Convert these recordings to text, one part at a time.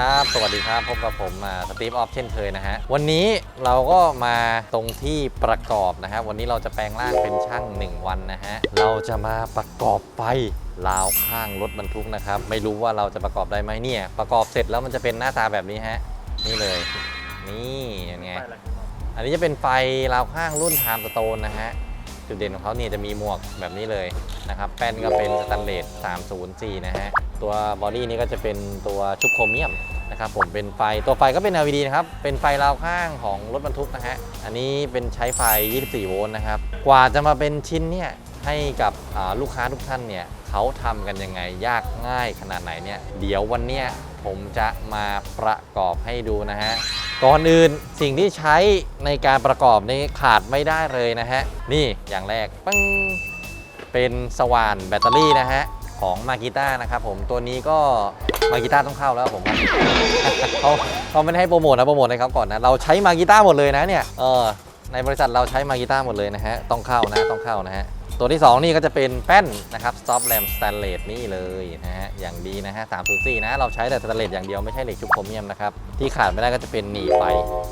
ครับ สวัสดีครับ พบกับผมสตีฟออฟเช่นเคยนะฮะ วันนี้เราก็มาตรงที่ประกอบนะฮะวันนี้เราจะแปลงร่างเป็นช่าง 1 วันนะฮะ เราจะมาประกอบไฟราวข้างรถบรรทุกนะครับ ไม่รู้ว่าเราจะประกอบได้ไหมเนี่ย ประกอบเสร็จแล้วมันจะเป็นหน้าตาแบบนี้ฮะ นี่เลย นี่ยังไง อันนี้จะเป็นไฟราวข้างรุ่นไทม์สโตนนะฮะจุดเด่นของเขาเนี่ยจะมีหมวกแบบนี้เลยนะครับ แป้นก็เป็นสแตนเลส304 นะฮะ ตัวบอดี้นี้ก็จะเป็นตัวชุบโครเมียมนะครับผมเป็นไฟตัวไฟก็เป็น LED นะครับ เป็นไฟราวข้างของรถบรรทุกนะฮะ อันนี้เป็นใช้ไฟ 24 โวลต์นะครับ กว่าจะมาเป็นชิ้นเนี่ยให้กับลูกค้าทุกท่านเนี่ยเขาทำกันยังไงยากง่ายขนาดไหนเนี่ย เดี๋ยววันเนี้ยผมจะมาประกอบให้ดูนะฮะ ก่อนอื่นสิ่งที่ใช้ในการประกอบนี่ขาดไม่ได้เลยนะฮะ นี่อย่างแรกปังเป็นสว่านแบตเตอรี่นะฮะ ของมากิต้านะครับผมตัวนี้ก็มากิต้าต้องเข้าแล้วผมว่าเขาเขาไม่ได้ให้โปรโมทนะโปรโมทให้เขาก่อนนะเราใช้มากิต้าหมดเลยนะเนี่ยเออในบริษัทเราใช้มากิต้าหมดเลยนะฮะต้องเข้านะต้องเข้านะฮะตัวที่ 2 นี่ก็จะเป็นแป้นนะครับ soft lam stainless นี่เลยนะฮะอย่างดีนะฮะ304นะเราใช้แต่สแตนเลสอย่างเดียวไม่ใช่เหล็กชุบโครเมียมนะครับที่ขาดไม่ได้ก็จะเป็นหนีบไฟ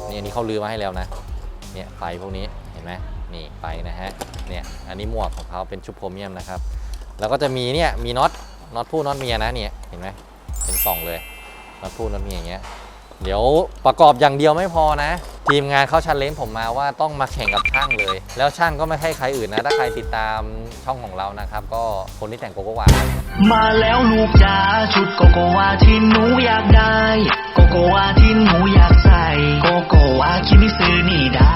นี่อันนี้เขาลือมาให้แล้วนะเนี่ยไฟพวกนี้เห็นไหมนี่ไฟนะฮะเนี่ยอันนี้หมวกของเขาเป็นชุบโครเมียมนะครับ แล้วก็จะมีเนี่ยมีน็อตน็อตผู้น็อตเมียนะเนี่ยเห็นไหมเป็นกล่องเลยน็อตผู้น็อตเมียอย่างเงี้ยเดี๋ยวประกอบอย่างเดียวไม่พอนะ ทีมงานเขาชันเลนผมมาว่าต้องมาแข่งกับช่างเลย แล้วช่างก็ไม่ใช่ใครอื่นนะ ถ้าใครติดตามช่องของเรานะครับ ก็คนที่แต่งโกโกวามาแล้วลูกจ๋าชุดโกโกวาที่หนูอยากได้โกโกวาที่หนูอยากใส่โกโกวาคิมิซึนี่ดา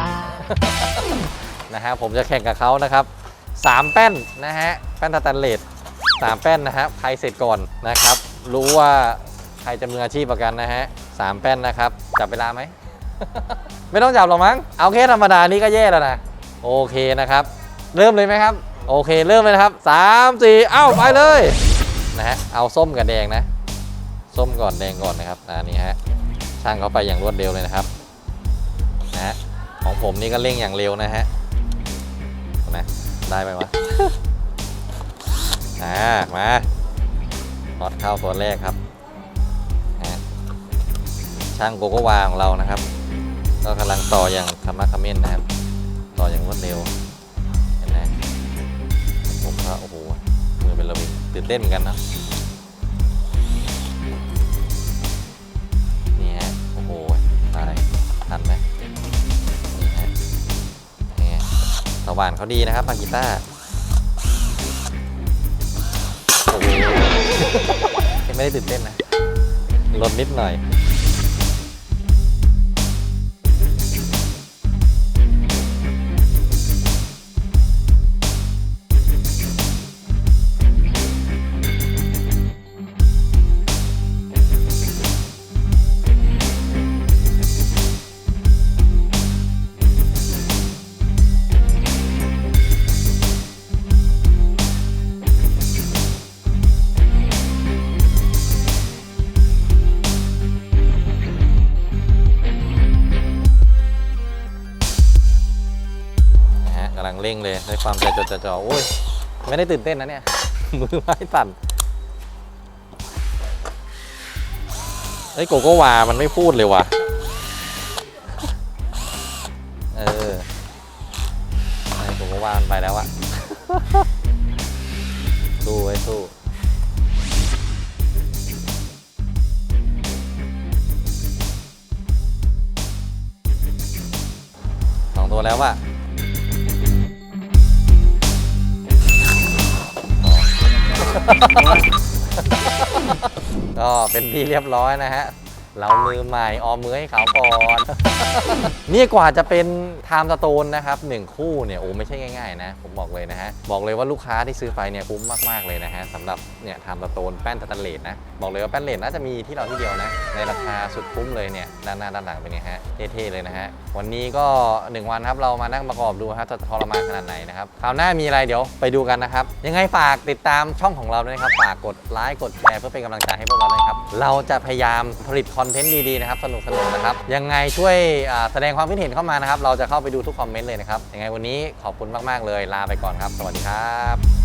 นะฮะผมจะแข่งกับเขานะครับ สามแป้นนะฮะ แป้นสแตนเลสสามแป้นนะครับใครเสร็จก่อนนะครับ รู้ว่าใครจะมืออาชีพประกันนะฮะสามแป้นนะครับ จับเวลาไหม ไม่ต้องจับหรอกมั้ง เอาแค่ธรรมดานี่ก็แย่แล้วนะ โอเคนะครับ เริ่มเลยไหมครับ โอเค เริ่มเลยนะครับสามสี่เอ้าไปเลยนะฮะ เอาส้มกับแดงนะ ส้มก่อนแดงก่อนนะครับอันนี้ฮะ ช่างเขาไปอย่างรวดเร็วเลยนะครับ นะฮะของผมนี่ก็เร่งอย่างเร็วนะฮะนะ ได้ไหมวะ อ่า มาน็อตเข้าตัวแรกครับ ช่างโกโกวาของเรานะครับ ก็กำลังต่ออย่างคามาคาเมนนะครับ ต่ออย่างรวดเร็ว เห็นไหมผมก็โอ้โห มือเป็นระเบิดตื่นเต้นเหมือนกันเนะ หวานเขาดีนะครับฟังกีตาร์ไม่ได้ตื่นเต้นนะลดนิดหน่อย เร่งเลยด้วยความใจจดใจจ่อโอ้ย ไม่ได้ตื่นเต้นนะเนี่ย มือไม้สั่นเฮ้ยโกโก้วา มันไม่พูดเลยว่ะ เออไอ้โกโก้วา มันไปแล้วอะสู้ไว้สู้สองตัวแล้วว่ะ ก็เป็นที่เรียบร้อยนะฮะ เรามือใหม่ออมมือให้เขาก่อน นี่กว่าจะเป็นไทม์สโตนนะครับหนึ่งคู่เนี่ยโอ้ไม่ใช่ง่ายๆนะ ผมบอกเลยนะฮะ บอกเลยว่าลูกค้าที่ซื้อไปเนี่ยคุ้มมากๆเลยนะฮะสำหรับเนี่ยไทม์สโตนแป้นสแตนเลสนะ บอกเลยว่าแป้นเลสน่าจะมีที่เราที่เดียวนะ ในราคาสุดคุ้มเลยเนี่ยด้านหน้าด้านหลังเป็นไงฮะเท่ๆเลยนะฮะวันนี้ก็ 1 วันครับเรามานั่งประกอบดูครับจะทรมานขนาดไหนนะครับคราวหน้ามีอะไรเดี๋ยวไปดูกันนะครับยังไงฝากติดตามช่องของเราด้วยนะครับฝากกดไลค์กดแชร์เพื่อเป็นกำลังใจให้พวกเราด้วยครับเราจะพยายามผลิตคอนอนเทนต์ดีๆนะครับสนุกๆนะครับยังไงช่วยแสดงความคิดเห็นเข้ามานะครับ เราจะเข้าไปดูทุกคอมเมนต์เลยนะครับยังไงวันนี้ขอบคุณมากๆเลยลาไปก่อนครับ สวัสดีครับ